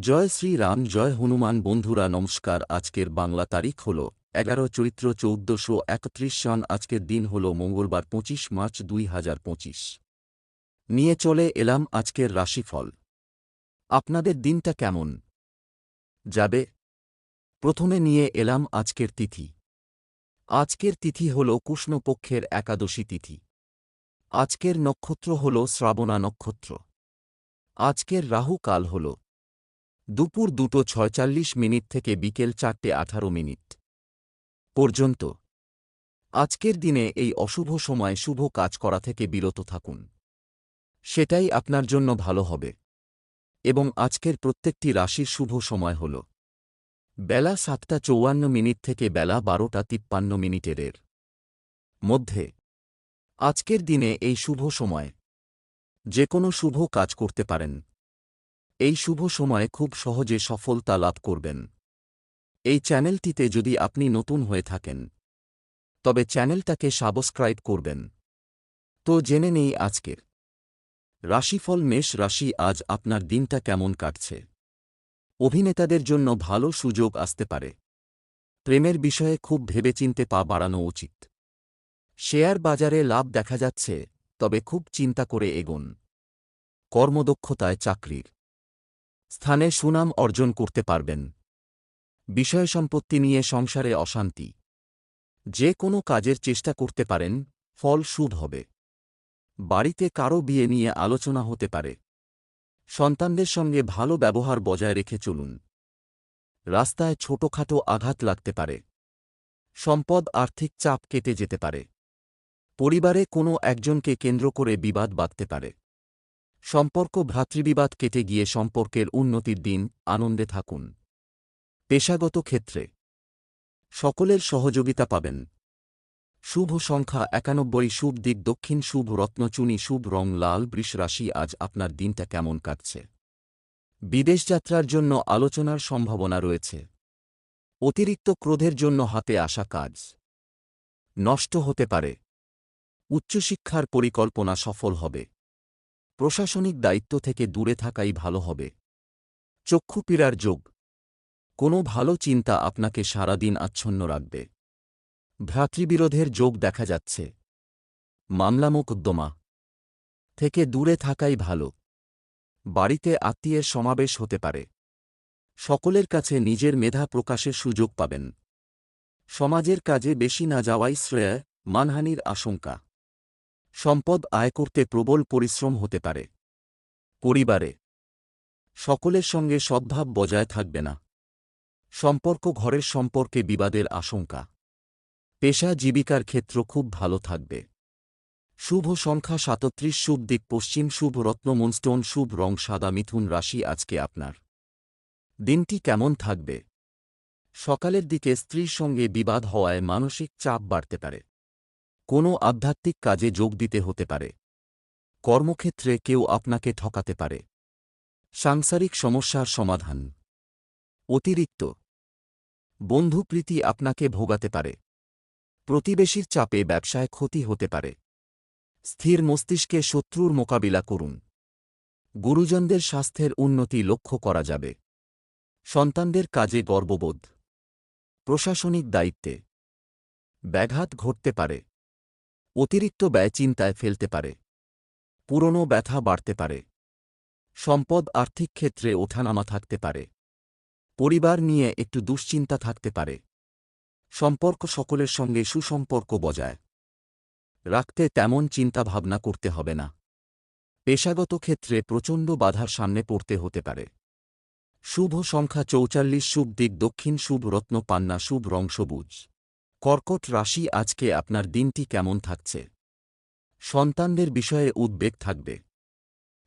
জয় শ্রীরাম জয় হনুমান বন্ধুরা, নমস্কার। আজকের বাংলা তারিখ হল এগারো চৈত্র চৌদ্দশো একত্রিশ সন আজকের দিন হল মঙ্গলবার পঁচিশ মার্চ দুই হাজার পঁচিশ। নিয়ে চলে এলাম আজকের রাশিফল। আপনাদের দিনটা কেমন? যাবে? প্রথমে নিয়ে এলাম আজকের তিথি। আজকের তিথি হল কৃষ্ণপক্ষের একাদশী তিথি। আজকের নক্ষত্র হল শ্রাবণা নক্ষত্র। আজকের রাহু কাল হল দুপুর দুটো ছয়চল্লিশ মিনিট থেকে বিকেল চারটে আঠারো মিনিট পর্যন্ত। আজকের দিনে এই অশুভ সময় শুভ কাজ করা থেকে বিরত থাকুন। সেটাই আপনার জন্য ভালো হবে। এবং আজকের প্রত্যেকটি রাশির শুভ সময় হল। বেলা সাতটা চৌয়ান্ন মিনিট থেকে বেলা বারোটা তিপ্পান্ন মিনিটের মধ্যে। আজকের দিনে এই শুভ সময়। যে কোনো শুভ কাজ করতে পারেন। এই শুভ সময়ে খুব সহজে সফলতা লাভ করবেন। এই চ্যানেলটিতে যদি আপনি নতুন হয়ে থাকেন, তবে চ্যানেলটাকে সাবস্ক্রাইব করবেন। তো জেনে নেই আজকের রাশিফল মেষ রাশি আজ আপনার দিনটা কেমন কাটছে। অভিনেতাদের জন্য ভালো সুযোগ আসতে পারে। প্রেমের বিষয়ে খুব ভেবেচিন্তে পা বাড়ানো উচিত। শেয়ার বাজারে লাভ দেখা যাচ্ছে, তবে খুব চিন্তা করে এগোন। কর্মদক্ষতায় চাকরির স্থানে সুনাম অর্জন করতে পারবেন। বিষয় সম্পত্তি নিয়ে সংসারে অশান্তি। যে কোনো কাজের চেষ্টা করতে পারেন, ফল শুভ হবে। বাড়িতে কারও বিয়ে নিয়ে আলোচনা হতে পারে। সন্তানদের সঙ্গে ভালো ব্যবহার বজায় রেখে চলুন। রাস্তায় ছোটখাটো আঘাত লাগতে পারে। সম্পদ আর্থিক চাপ কেটে যেতে পারে। পরিবারে কোনো একজনকে কেন্দ্র করে বিবাদ বাঁধতে পারে। সম্পর্ক ভ্রাতৃবিবাদ কেটে গিয়ে সম্পর্কের উন্নতির দিন আনন্দে থাকুন। পেশাগত ক্ষেত্রে, সকলের সহযোগিতা পাবেন। শুভ সংখ্যা একানব্বই, শুভ দিক দক্ষিণ, শুভ রত্নচুনি শুভ রং লাল, বৃষ রাশি, আজ আপনার দিনটা কেমন কাটছে? বিদেশ যাত্রার জন্য আলোচনার সম্ভাবনা রয়েছে। অতিরিক্ত ক্রোধের জন্য হাতে আসা কাজ। নষ্ট হতে পারে। উচ্চশিক্ষার পরিকল্পনা সফল হবে। প্রশাসনিক দায়িত্ব থেকে দূরে থাকাই ভালো হবে। চক্ষু পীড়ার যোগ। কোনো ভালো চিন্তা আপনাকে সারাদিন আচ্ছন্ন রাখবে। ভ্রাতৃবিরোধের যোগ দেখা যাচ্ছে। মামলা মোকদ্দমা। থেকে দূরে থাকাই ভালো। বাড়িতে আত্মীয়ের সমাবেশ হতে পারে। সকলের কাছে নিজের মেধা প্রকাশের সুযোগ পাবেন। সমাজের কাজে বেশি না যাওয়াই শ্রেয় মানহানির আশঙ্কা। সম্পদ আয় করতে প্রবল পরিশ্রম হতে পারে। পরিবারে। সকলের সঙ্গে সদ্ভাব বজায় থাকবে না। সম্পর্ক ঘরের সম্পর্কে বিবাদের আশঙ্কা। পেশা জীবিকার ক্ষেত্র খুব ভালো থাকবে। শুভ সংখ্যা সাতত্রিশ, শুভ দিক পশ্চিম, শুভ রত্ন মুনস্টোন, শুভ রং সাদা, মিথুন রাশি আজকে আপনার। দিনটি কেমন থাকবে? সকালের দিকে স্ত্রীর সঙ্গে বিবাদ হওয়ায় মানসিক চাপ বাড়তে পারে। কোনো আধ্যাত্মিক কাজে যোগ দিতে হতে পারে। কর্মক্ষেত্রে কেউ আপনাকে ঠকাতে পারে। সাংসারিক সমস্যার সমাধান। অতিরিক্ত। বন্ধুপ্রীতি আপনাকে ভোগাতে পারে। প্রতিবেশীর চাপে ব্যবসায় ক্ষতি হতে পারে। স্থির মস্তিষ্কে শত্রুর মোকাবিলা করুন। গুরুজনদের স্বাস্থ্যের উন্নতি লক্ষ্য করা যাবে। সন্তানদের কাজে গর্ববোধ। প্রশাসনিক দায়িত্বে। ব্যাঘাত ঘটতে পারে। অতিরিক্ত ব্যয় চিন্তায় ফেলতে পারে। পুরনো ব্যথা বাড়তে পারে। সম্পদ আর্থিক ক্ষেত্রে ওঠানামা থাকতে পারে। পরিবার নিয়ে একটু দুশ্চিন্তা থাকতে পারে। সম্পর্ক সকলের সঙ্গে সুসম্পর্ক বজায়। রাখতে তেমন চিন্তা ভাবনা করতে হবে না। পেশাগত ক্ষেত্রে প্রচণ্ড বাধার সামনে পড়তে হতে পারে। শুভ সংখ্যা চৌচাল্লিশ শুভ দিক দক্ষিণ শুভ রত্ন পান্না শুভ রং সবুজ। কর্কট রাশি আজকে আপনার দিনটি কেমন থাকছে? সন্তানদের বিষয়ে উদ্বেগ থাকবে।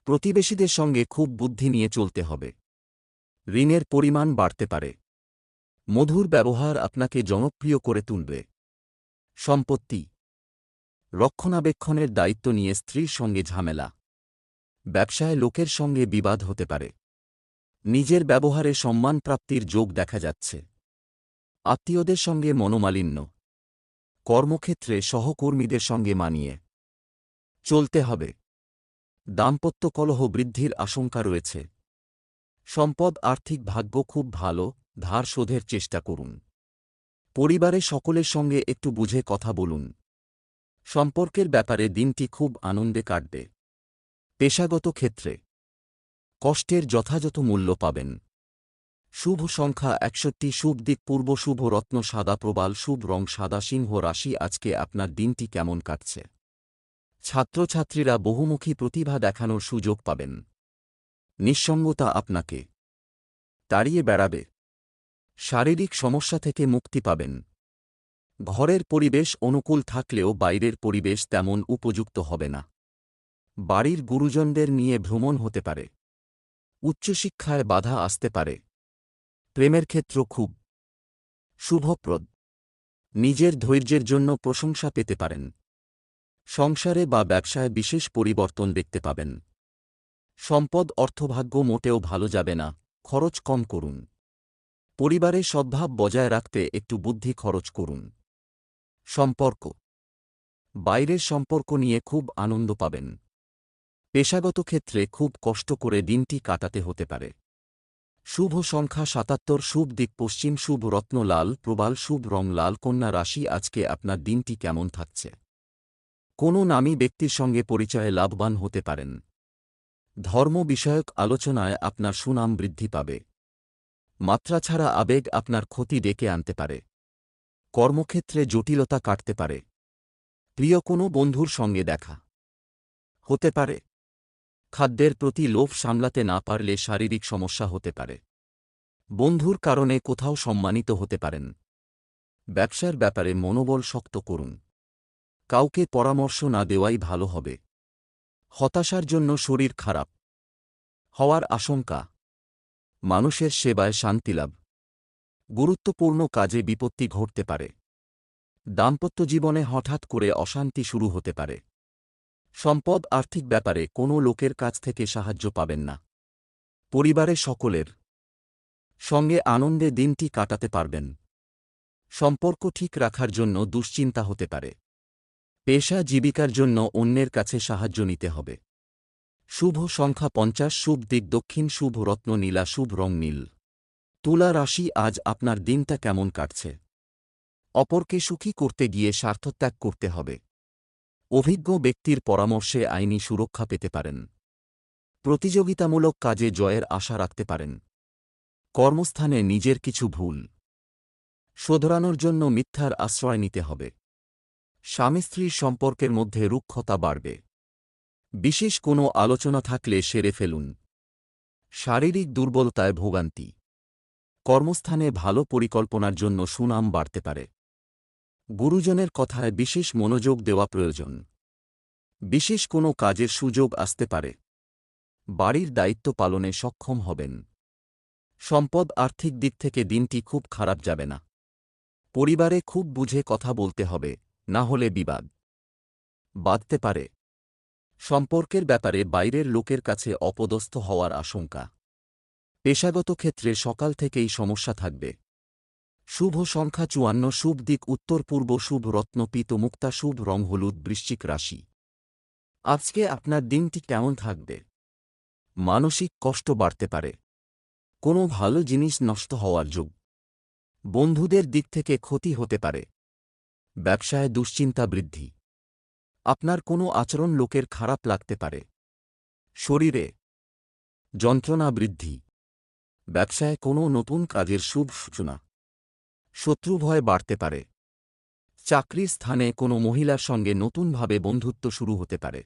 প্রতিবেশীদের সঙ্গে খুব বুদ্ধি নিয়ে চলতে হবে। ঋণের পরিমাণ বাড়তে পারে। মধুর ব্যবহার আপনাকে জনপ্রিয় করে তুলবে। সম্পত্তি। রক্ষণাবেক্ষণের দায়িত্ব নিয়ে স্ত্রীর সঙ্গে ঝামেলা। ব্যবসায় লোকের সঙ্গে বিবাদ হতে পারে। নিজের ব্যবহারে সম্মান প্রাপ্তির যোগ দেখা যাচ্ছে। আত্মীয়দের সঙ্গে মনোমালিন্য। কর্মক্ষেত্রে সহকর্মীদের সঙ্গে মানিয়ে। চলতে হবে। দাম্পত্য কলহ বৃদ্ধির আশঙ্কা রয়েছে। সম্পদ, আর্থিক ভাগ্য খুব ভালো, ধার শোধের চেষ্টা করুন। পরিবারে সকলের সঙ্গে একটু বুঝে কথা বলুন। সম্পর্কের ব্যাপারে দিনটি খুব আনন্দে কাটবে। পেশাগত ক্ষেত্রে। কষ্টের যথাযথ মূল্য পাবেন। শুভ সংখ্যা একষট্টি, শুভ দিক পূর্ব, শুভ রত্ন, সাদা প্রবাল, শুভ রং, সাদা সিংহ রাশি, আজকে আপনার দিনটি কেমন কাটছে? ছাত্রছাত্রীরা বহুমুখী প্রতিভা দেখানোর সুযোগ পাবেন। নিঃসঙ্গতা আপনাকে তাড়িয়ে বেড়াবে। শারীরিক সমস্যা থেকে মুক্তি পাবেন। ঘরের পরিবেশ অনুকূল থাকলেও বাইরের পরিবেশ তেমন উপযুক্ত হবে না। বাড়ির গুরুজনদের নিয়ে ভ্রমণ হতে পারে। উচ্চশিক্ষায় বাধা আসতে পারে। প্রেমের ক্ষেত্র খুব শুভপ্রদ। নিজের ধৈর্যের জন্য প্রশংসা পেতে পারেন। সংসারে বা ব্যবসায় বিশেষ পরিবর্তন দেখতে পাবেন। সম্পদ অর্থভাগ্য মোটেও ভালো যাবে না, খরচ কম করুন। পরিবারে সদ্ভাব বজায় রাখতে একটু বুদ্ধি খরচ করুন। সম্পর্ক। বাইরের সম্পর্ক নিয়ে খুব আনন্দ পাবেন। পেশাগত ক্ষেত্রে খুব কষ্ট করে দিনটি কাটাতে হতে পারে। শুভ সংখ্যা সাতাত্তর, শুভ দিক পশ্চিম, শুভ রত্ন লাল প্রবাল, শুভ রং লাল কন্যা রাশি, আজকে আপনার দিনটি কেমন থাকছে? কোনো নামী ব্যক্তির সঙ্গে পরিচয়ে লাভবান হতে পারেন? ধর্ম বিষয়ক আলোচনায় আপনার সুনাম বৃদ্ধি পাবে। মাত্রা ছাড়া আবেগ আপনার ক্ষতি ডেকে আনতে পারে। কর্মক্ষেত্রে জটিলতা কাটতে পারে। প্রিয় কোনো বন্ধুর সঙ্গে দেখা হতে পারে। খাদ্যের প্রতি লোভ সামলাতে না পারলে শারীরিক সমস্যা হতে পারে। বন্ধুর কারণে কোথাও সম্মানিত হতে পারেন। ব্যবসার ব্যাপারে মনোবল শক্ত করুন। কাউকে পরামর্শ না দেওয়াই ভালো হবে। হতাশার জন্য শরীর খারাপ। হওয়ার আশঙ্কা। মানুষের সেবায় শান্তিলাভ গুরুত্বপূর্ণ কাজে বিপত্তি ঘটতে পারে। দাম্পত্য জীবনে হঠাৎ করে অশান্তি শুরু হতে পারে। সম্পদ আর্থিক ব্যাপারে কোনো লোকের কাছ থেকে সাহায্য পাবেন না। পরিবারে সকলের সঙ্গে আনন্দে দিনটি কাটাতে পারবেন। সম্পর্ক ঠিক রাখার জন্য দুশ্চিন্তা হতে পারে। পেশা জীবিকার জন্য অন্যের কাছে সাহায্য নিতে হবে। শুভ সংখ্যা পঞ্চাশ, শুভ দিক দক্ষিণ, শুভ রত্ন নীলা, শুভ রং নীল। তুলা রাশি আজ আপনার দিনটা কেমন কাটছে? অপরকে সুখী করতে গিয়ে স্বার্থত্যাগ করতে হবে। অভিজ্ঞ ব্যক্তির পরামর্শে আইনি সুরক্ষা পেতে পারেন। প্রতিযোগিতামূলক কাজে জয়ের আশা রাখতে পারেন। কর্মস্থানে নিজের কিছু ভুল শোধরানোর জন্য মিথ্যার আশ্রয় নিতে হবে। স্বামী স্ত্রীর সম্পর্কের মধ্যে রুক্ষতা বাড়বে। বিশেষ কোনো আলোচনা থাকলে সেরে ফেলুন। শারীরিক দুর্বলতায় ভোগান্তি। কর্মস্থানে ভালো পরিকল্পনার জন্য সুনাম বাড়তে পারে। গুরুজনের কথায় বিশেষ মনোযোগ দেওয়া প্রয়োজন। বিশেষ কোনো কাজের সুযোগ আসতে পারে। বাড়ির দায়িত্ব পালনে সক্ষম হবেন। সম্পদ আর্থিক দিক থেকে দিনটি খুব খারাপ যাবে না। পরিবারে খুব বুঝে কথা বলতে হবে, না হলে বিবাদ। বাঁধতে পারে। সম্পর্কের ব্যাপারে বাইরের লোকের কাছে অপদস্থ হওয়ার আশঙ্কা। পেশাগত ক্ষেত্রে সকাল থেকেই সমস্যা থাকবে। শুভ সংখ্যা চুয়ান্ন, শুভ দিক উত্তর পূর্ব, শুভ রত্ন পিত মুক্তা, শুভ রং হলুদ, বৃশ্চিক রাশি। আজকে আপনার দিনটি কেমন থাকবে? মানসিক কষ্ট বাড়তে পারে। কোনো ভালো জিনিস নষ্ট হওয়ার যোগ। বন্ধুদের দিক থেকে ক্ষতি হতে পারে। ব্যবসায় দুশ্চিন্তা বৃদ্ধি। আপনার কোনো আচরণ লোকের খারাপ লাগতে পারে। শরীরে যন্ত্রণা বৃদ্ধি। ব্যবসায় কোনো নতুন কাজের শুভ সূচনা। শত্রুভয় বাড়তে পারে। চাকরির স্থানে কোনো মহিলার সঙ্গে নতুনভাবে বন্ধুত্ব শুরু হতে পারে।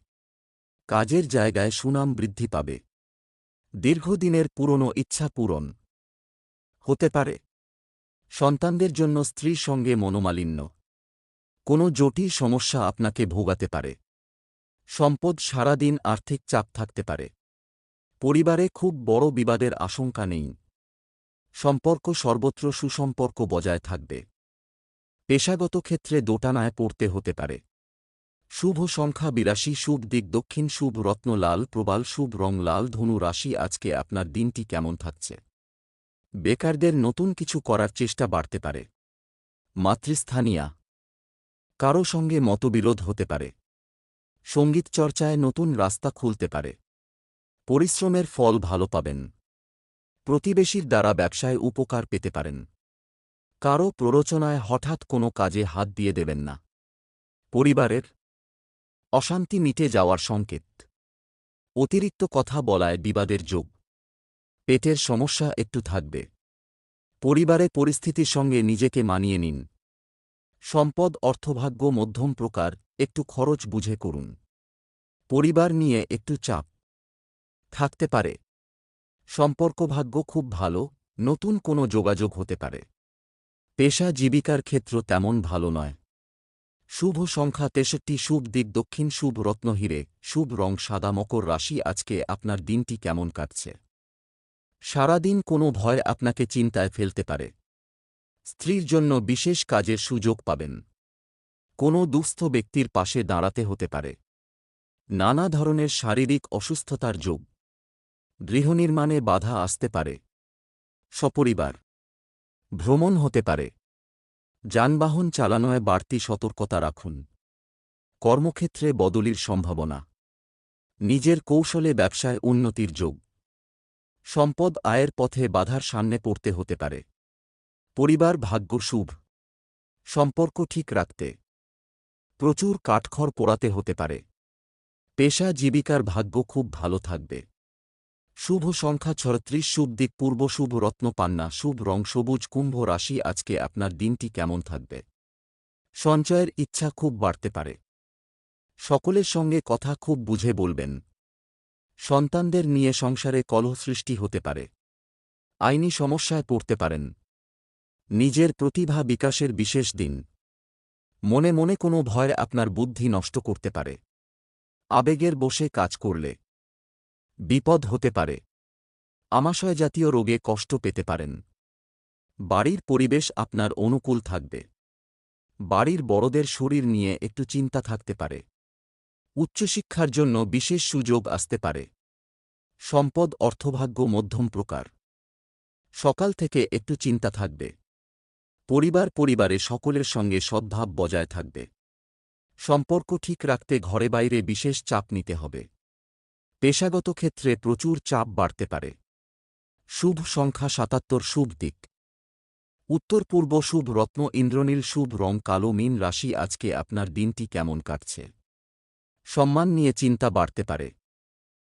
কাজের জায়গায় সুনাম বৃদ্ধি পাবে। দীর্ঘদিনের পুরনো ইচ্ছা পূরণ হতে পারে। সন্তানদের জন্য স্ত্রীর সঙ্গে মনোমালিন্য। কোনো জটিল সমস্যা আপনাকে ভোগাতে পারে। সম্পদ সারাদিন আর্থিক চাপ থাকতে পারে। পরিবারে খুব বড় বিবাদের আশঙ্কা নেই। সম্পর্ক সর্বত্র সুসম্পর্ক বজায় থাকবে। পেশাগত ক্ষেত্রে দোটানায় পড়তে হতে পারে। শুভ সংখ্যা বিরাশি, শুভ দিক দক্ষিণ, শুভ রত্ন লাল, প্রবাল, শুভ রং লাল, ধনু রাশি, আজকে আপনার দিনটি কেমন থাকছে? বেকারদের নতুন কিছু করার চেষ্টা বাড়তে পারে। মাতৃস্থানীয়া। কারও সঙ্গে মতবিরোধ হতে পারে। সংগীত চর্চায় নতুন রাস্তা খুলতে পারে। পরিশ্রমের ফল ভালো পাবেন। প্রতিবেশীর দ্বারা ব্যবসায় উপকার পেতে পারেন। কারও প্ররোচনায় হঠাৎ কোনো কাজে হাত দিয়ে দেবেন না। পরিবারের অশান্তি মিটে যাওয়ার সংকেত। অতিরিক্ত কথা বলায় বিবাদের যোগ। পেটের সমস্যা একটু থাকবে। পরিবারে পরিস্থিতির সঙ্গে নিজেকে মানিয়ে নিন। সম্পদ, অর্থভাগ্য, মধ্যম প্রকার, একটু খরচ বুঝে করুন। পরিবার নিয়ে একটু চাপ। থাকতে পারে। সম্পর্ক ভাগ্য খুব ভালো, নতুন কোনো যোগাযোগ হতে পারে। পেশা জীবিকার ক্ষেত্র তেমন ভালো নয়। শুভ সংখ্যা তেষট্টি, শুভ দিক দক্ষিণ, শুভ রত্নহীরে শুভ রং সাদা, মকর রাশি, আজকে আপনার দিনটি কেমন কাটছে? সারাদিন কোনো ভয় আপনাকে চিন্তায় ফেলতে পারে। স্ত্রীর জন্য বিশেষ কাজের সুযোগ পাবেন। কোনো দুস্থ ব্যক্তির পাশে দাঁড়াতে হতে পারে। নানা ধরনের শারীরিক অসুস্থতার যোগ। গৃহনির্মাণে বাধা আসতে পারে। সপরিবার। ভ্রমণ হতে পারে। যানবাহন চালানোয় বাড়তি সতর্কতা রাখুন। কর্মক্ষেত্রে বদলির সম্ভাবনা। নিজের কৌশলে ব্যবসায় উন্নতির যোগ। সম্পদ আয়ের পথে বাধার সামনে পড়তে হতে পারে। পরিবার ভাগ্য শুভ। সম্পর্ক ঠিক রাখতে। প্রচুর কাঠখড় পোড়াতে হতে পারে। পেশা জীবিকার ভাগ্য খুব ভালো থাকবে। শুভ সংখ্যা ছত্রিশ, শুভ দিক পূর্ব, শুভ রত্ন পান্না, শুভ রং সবুজ, কুম্ভ রাশি, আজকে আপনার দিনটি কেমন থাকবে? সঞ্চয়ের ইচ্ছা খুব বাড়তে পারে। সকলের সঙ্গে কথা খুব বুঝে বলবেন। সন্তানদের নিয়ে সংসারে কলহ সৃষ্টি হতে পারে। আইনি সমস্যায় পড়তে পারেন। নিজের প্রতিভা বিকাশের বিশেষ দিন। মনে মনে কোনো ভয় আপনার বুদ্ধি নষ্ট করতে পারে। আবেগের বসে কাজ করলে। বিপদ হতে পারে। আমাশয় জাতীয় রোগে কষ্ট পেতে পারেন। বাড়ির পরিবেশ আপনার অনুকূল থাকবে। বাড়ির বড়দের শরীর নিয়ে একটু চিন্তা থাকতে পারে। উচ্চশিক্ষার জন্য বিশেষ সুযোগ আসতে পারে। সম্পদ অর্থভাগ্য মধ্যম প্রকার। সকাল থেকে একটু চিন্তা থাকবে। পরিবার পরিবারে সকলের সঙ্গে সদ্ভাব বজায় থাকবে। সম্পর্ক ঠিক রাখতে ঘরে বাইরে বিশেষ চাপ নিতে হবে। পেশাগত ক্ষেত্রে প্রচুর চাপ বাড়তে পারে। শুভ সংখ্যা সাতাত্তর, শুভ দিক। উত্তর পূর্ব শুভ রত্ন, ইন্দ্রনীল শুভ রং, কালো, মিন রাশি, আজকে আপনার দিনটি কেমন কাটছে? সম্মান নিয়ে চিন্তা বাড়তে পারে।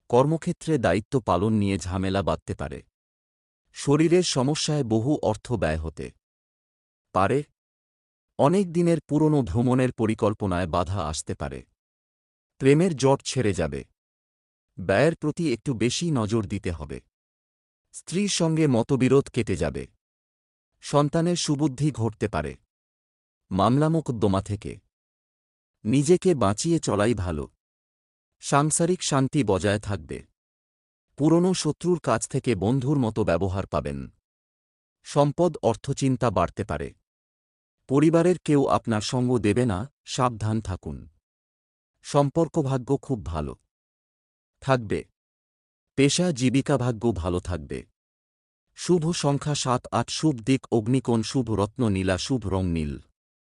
কর্মক্ষেত্রে দায়িত্ব পালন নিয়ে ঝামেলা বাঁধতে পারে। শরীরের সমস্যায় বহু অর্থ ব্যয় হতে পারে। অনেক দিনের পুরনো ভ্রমণের পরিকল্পনায় বাধা আসতে পারে। প্রেমের জট ছেড়ে যাবে। ব্যয়ের প্রতি একটু বেশি নজর দিতে হবে। স্ত্রীর সঙ্গে মতবিরোধ কেটে যাবে। সন্তানের সুবুদ্ধি ঘটতে পারে। মামলা মোকদ্দমা থেকে। নিজেকে বাঁচিয়ে চলাই ভালো। সাংসারিক শান্তি বজায় থাকবে। পুরনো শত্রুর কাছ থেকে বন্ধুর মতো ব্যবহার পাবেন। সম্পদ অর্থচিন্তা বাড়তে পারে। পরিবারের কেউ আপনার সঙ্গ দেবে না, সাবধান থাকুন। সম্পর্ক ভাগ্য খুব ভালো। থাকবে। পেশা, জীবিকা, ভাগ্য ভালো থাকবে। শুভ সংখ্যা সাত আট, শুভ দিক, অগ্নিকোণ, শুভ রত্ন, নীলা, শুভ রং, নীল।